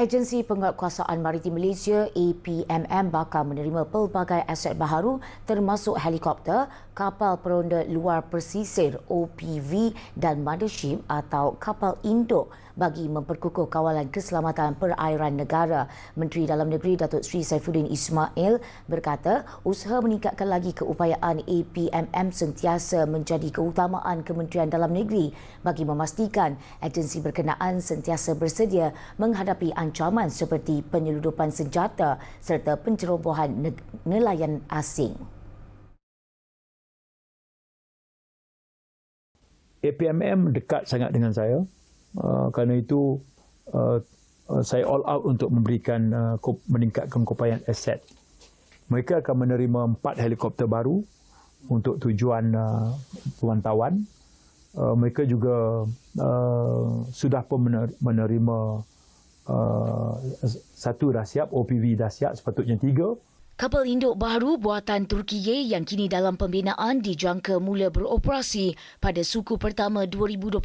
Agensi Penguatkuasaan Maritim Malaysia APMM bakal menerima pelbagai aset baharu termasuk helikopter, kapal peronda luar persisir OPV dan mothership atau kapal induk bagi memperkukuh kawalan keselamatan perairan negara. Menteri Dalam Negeri Datuk Seri Saifuddin Ismail berkata usaha meningkatkan lagi keupayaan APMM sentiasa menjadi keutamaan Kementerian Dalam Negeri bagi memastikan agensi berkenaan sentiasa bersedia menghadapi ancaman seperti penyeludupan senjata serta pencerobohan nelayan asing. APMM dekat sangat dengan saya. Uh, kerana itu uh, uh, saya all out untuk memberikan uh, meningkatkan keupayaan aset. Mereka akan menerima empat helikopter baru untuk tujuan uh, pemantauan. Uh, mereka juga uh, sudah pun menerima uh, satu dah siap, OPV dah siap, sepatutnya tiga. Kapal induk baru buatan Turkiye yang kini dalam pembinaan dijangka mula beroperasi pada suku pertama 2027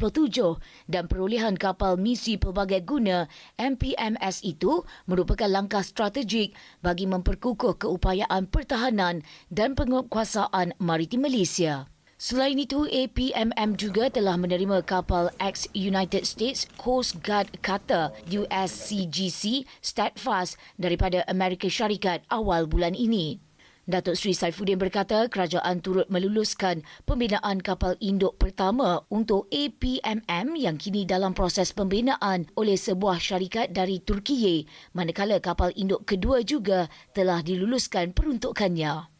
dan perolehan kapal misi pelbagai guna MPMS itu merupakan langkah strategik bagi memperkukuh keupayaan pertahanan dan penguatkuasaan maritim Malaysia. Selain itu, APMM juga telah menerima kapal ex-United States Coast Guard Cutter USCGC Steadfast daripada Amerika Syarikat awal bulan ini. Datuk Seri Saifuddin berkata kerajaan turut meluluskan pembinaan kapal induk pertama untuk APMM yang kini dalam proses pembinaan oleh sebuah syarikat dari Turkiye manakala kapal induk kedua juga telah diluluskan peruntukannya.